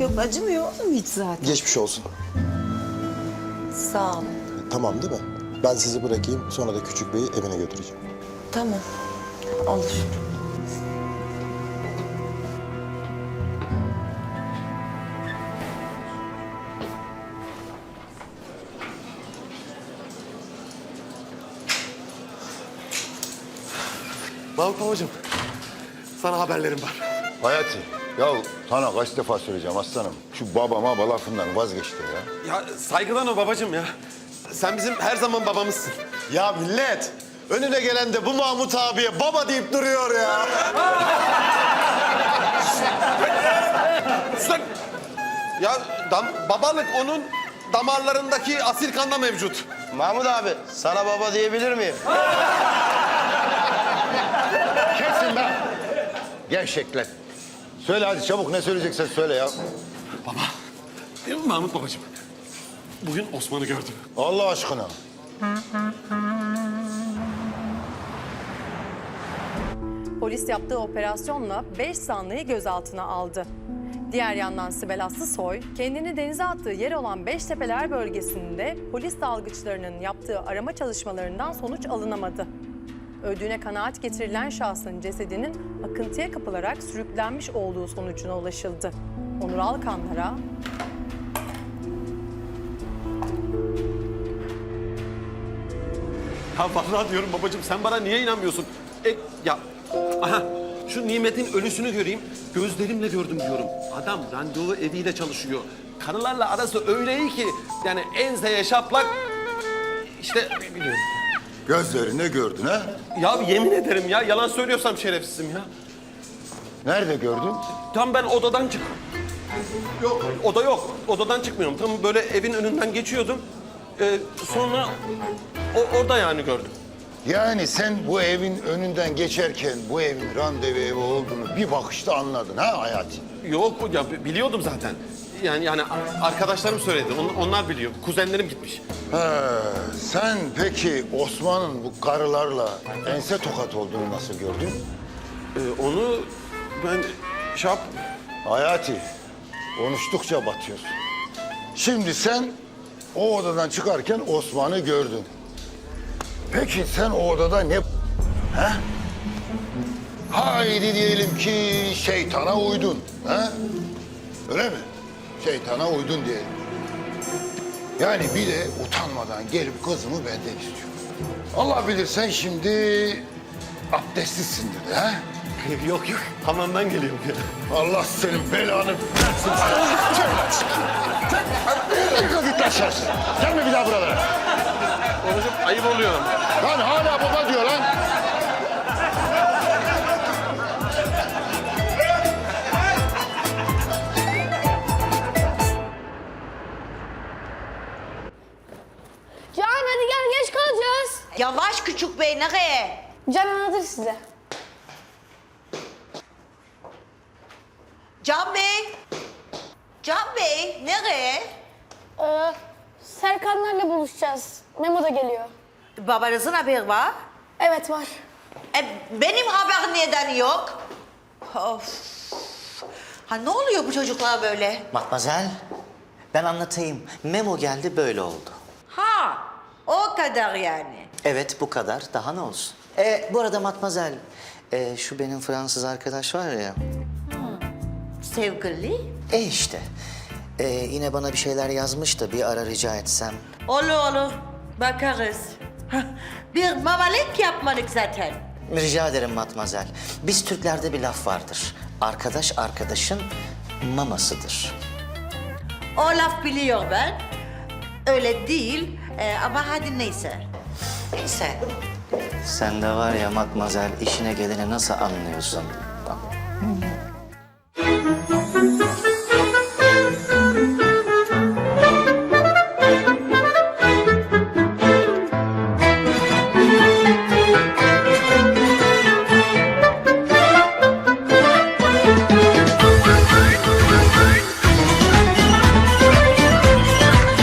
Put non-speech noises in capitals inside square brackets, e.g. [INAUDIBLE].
Yok acımıyor oğlum hiç zaten. Geçmiş olsun. Sağ olun. Tamam değil mi? Ben sizi bırakayım sonra da küçük beyi evine götüreceğim. Tamam. Olur. Mahmut babacığım, sana haberlerim var. Hayati, ya sana kaç defa söyleyeceğim aslanım. Şu babama baba lafından vazgeçti ya. Ya saygıdan o babacığım ya. Sen bizim her zaman babamızsın. Ya millet önüne gelen de bu Mahmut abiye baba deyip duruyor ya. [LAUGHS] Sen... Ya dam, babalık onun damarlarındaki asil kanda mevcut. Mahmut abi sana baba diyebilir miyim? Kesin be! Gevşekler. Söyle hadi çabuk ne söyleyeceksen söyle ya. Değil mi Mahmut babacığım? Bugün Osman'ı gördüm. Allah aşkına. Polis yaptığı operasyonla 5 zanlıyı gözaltına aldı. Diğer yandan Sibel Aslısoy, kendini denize attığı yer olan Beştepeler bölgesinde polis dalgıçlarının yaptığı arama çalışmalarından sonuç alınamadı. Öldüğüne kanaat getirilen şahsın cesedinin akıntıya kapılarak sürüklenmiş olduğu sonucuna ulaşıldı. Onur Alkanlara Ya vallahi diyorum babacığım sen bana niye inanmıyorsun? E, ya aha şu Nimet'in ölüsünü göreyim. Gözlerimle gördüm diyorum. Adam randevu eviyle çalışıyor. Karılarla arası öyle iyi ki yani enseye şaplak işte biliyorum. Gözlerine gördün ha? Ya yemin ederim ya yalan söylüyorsam şerefsizim ya. Nerede gördün? Tam ben odadan çık. Yok oda yok. Odadan çıkmıyorum. Tam böyle evin önünden geçiyordum. Ee, sonra o, orada yani gördüm. Yani sen bu evin önünden geçerken bu evin randevu evi olduğunu bir bakışta anladın ha Hayati? Yok ya bi- biliyordum zaten. Yani yani a- arkadaşlarım söyledi. On- onlar biliyor. Kuzenlerim gitmiş. He, sen peki Osman'ın bu karılarla ense tokat olduğunu nasıl gördün? Ee, onu ben şap Hayati, konuştukça batıyorsun. Şimdi sen o odadan çıkarken Osman'ı gördün. Peki sen o odada ne... He? Haydi diyelim ki şeytana uydun. He? Öyle mi? Şeytana uydun diyelim. Yani bir de utanmadan gelip kızımı benden istiyor. Allah bilir sen şimdi abdestsizsindir de. He? [LAUGHS] yok yok hamamdan geliyorum ya. Allah senin belanı versin. Yıkıl git şerefsiz. Gelme bir daha buralara. Babacığım ayıp oluyor. Lan hala baba diyor lan. Can hadi gel geç kalacağız. Yavaş küçük bey nereye? Can anlatır size. Can Bey. Can Bey nereye? Ee, Serkanlarla buluşacağız. Memo da geliyor. Babanızın haberi var. Evet var. E, benim haberim neden yok? Of. Ha ne oluyor bu çocuklar böyle? Matmazel, ben anlatayım. Memo geldi böyle oldu. Ha o kadar yani. Evet bu kadar. Daha ne olsun? E, bu arada Matmazel, e, şu benim Fransız arkadaş var ya. Sevgili. E işte. E, yine bana bir şeyler yazmış da bir ara rica etsem. Olur olur. Bakarız. Hah, [LAUGHS] Bir mamalık yapmadık zaten. Rica ederim Matmazel. Biz Türklerde bir laf vardır. Arkadaş arkadaşın mamasıdır. O laf biliyor ben. Öyle değil e, ama hadi neyse. Neyse. Sen de var ya Matmazel işine geleni nasıl anlıyorsun? Bak.